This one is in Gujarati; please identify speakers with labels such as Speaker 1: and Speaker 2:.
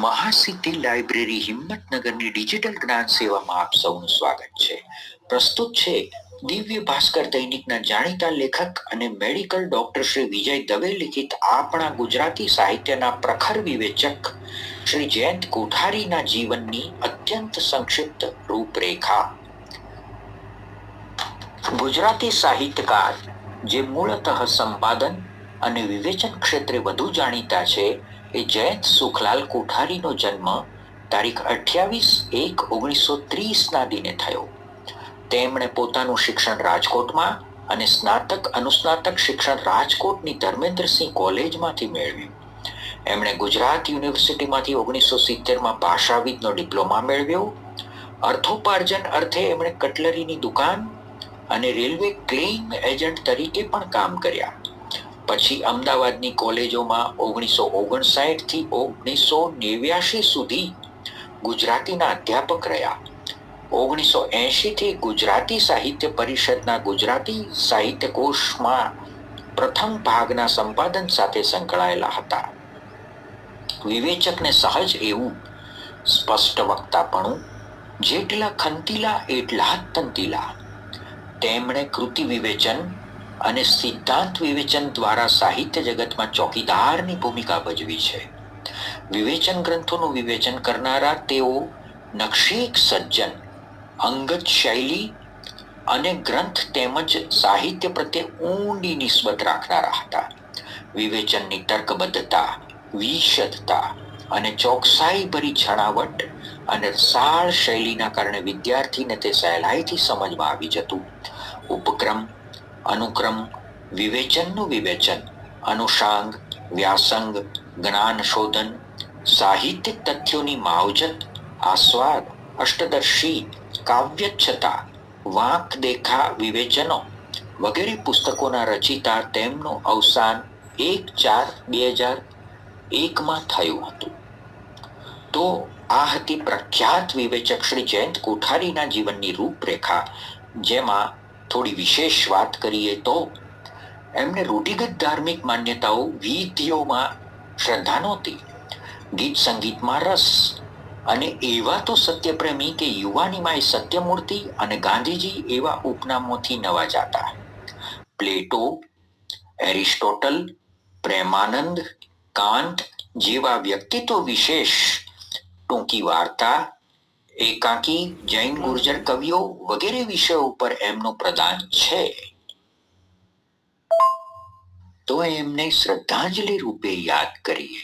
Speaker 1: મહાસિદ્ધિ લાઇબ્રેરી હિંમતનગરની ડિજિટલ જ્ઞાન સેવામાં આપ સૌનું સ્વાગત છે. પ્રસ્તુત છે, દિવ્ય ભાસ્કર દૈનિકના જાણીતા લેખક અને મેડિકલ ડોક્ટર શ્રી વિજય દવે લિખિત આપણા ગુજરાતી સાહિત્યના પ્રખર વિવેચક શ્રી જયંત કોઠારીના જીવનની અત્યંત સંક્ષિપ્ત રૂપરેખા. ગુજરાતી સાહિત્યકાર, જે મૂળતઃ સંપાદન અને વિવેચન ક્ષેત્રે વધુ જાણીતા છે એ જયંત સુખલાલ કોઠારીનો જન્મ તારીખ અઠ્યાવીસ એક ઓગણીસો ત્રીસના દિને થયો. તેમણે પોતાનું શિક્ષણ રાજકોટમાં અને સ્નાતક અનુસ્નાતક શિક્ષણ રાજકોટની ધર્મેન્દ્રસિંહ કોલેજમાંથી મેળવ્યું. એમણે ગુજરાત યુનિવર્સિટીમાંથી ઓગણીસો સિત્તેરમાં ભાષાવિદનો ડિપ્લોમા મેળવ્યો. અર્થોપાર્જન અર્થે એમણે કટલરીની દુકાન અને રેલવે ક્લેઇમ એજન્ટ તરીકે પણ કામ કર્યા. પછી અમદાવાદની કોલેજોમાં ઓગણીસો ઓગણસાઠથી ઓગણીસો નેવ્યાશી સુધી ગુજરાતીના અધ્યાપક રહ્યા. ઓગણીસો એંશી થી ગુજરાતી સાહિત્ય પરિષદના ગુજરાતી સાહિત્ય કોષમાં પ્રથમ ભાગના સંપાદન સાથે સંકળાયેલા હતા. વિવેચકને સહજ એવું સ્પષ્ટ વક્તાપણું, જેટલા ખંતીલા, એટલા જ તંતીલા. તેમણે કૃતિ વિવેચન અને સિદ્ધાંત વિવેચન દ્વારા સાહિત્ય જગતમાં ચોકીદારની ભૂમિકા ભજવી છે. વિવેચન ગ્રંથોનું વિવેચન કરનારા તેઓ નક્ષીક સજ્જન, અંગત શૈલી અને ગ્રંથ તેમજ સાહિત્ય પ્રત્યે ઊંડી નિસ્બત રાખનારા હતા. વિવેચનની તર્કબદ્ધતા વિશદતા અને ચોકસાઈ ભરી છણાવટ અને સાળ શૈલીના કારણે વિદ્યાર્થીને તે સહેલાઈથી સમજમાં આવી જતું. ઉપક્રમ અનુક્રમ વિવેચનનું વિવેચન અનુષાંગ વ્યાસંગ, જ્ઞાન શોધન સાહિત્યિક તથ્યોની માવજત, આસ્વાદ, અષ્ટદર્શી, કાવ્યચ્છતા, વાંક દેખા વિવેચનો વગેરે પુસ્તકોના રચિતા તેમનું અવસાન એક ચાર બે હજાર એકમાં થયું હતું. તો આ હતી પ્રખ્યાત વિવેચક શ્રી જયંત કોઠારીના જીવનની રૂપરેખા, જેમાં થોડી વિશેષ વાત કરીએ તો એમને રૂઢિગત ધાર્મિક માન્યતાઓ વિધિઓમાં શ્રદ્ધા નહોતી. ગીત સંગીતમાં રસ અને એવા તો સત્યપ્રેમી કે યુવાનીમાં એ સત્યમૂર્તિ અને ગાંધીજી એવા ઉપનામોથી નવાજાતા પ્લેટો, એરિસ્ટોટલ, પ્રેમાનંદ કાંત જેવા વ્યક્તિત્વ વિશેષ ટૂંકી વાર્તા એકાંકી, જૈન ગુર્જર કવિઓ વગેરે વિષયો ઉપર એમનું પ્રદાન છે. તો એમને શ્રદ્ધાંજલિ રૂપે યાદ કરીએ.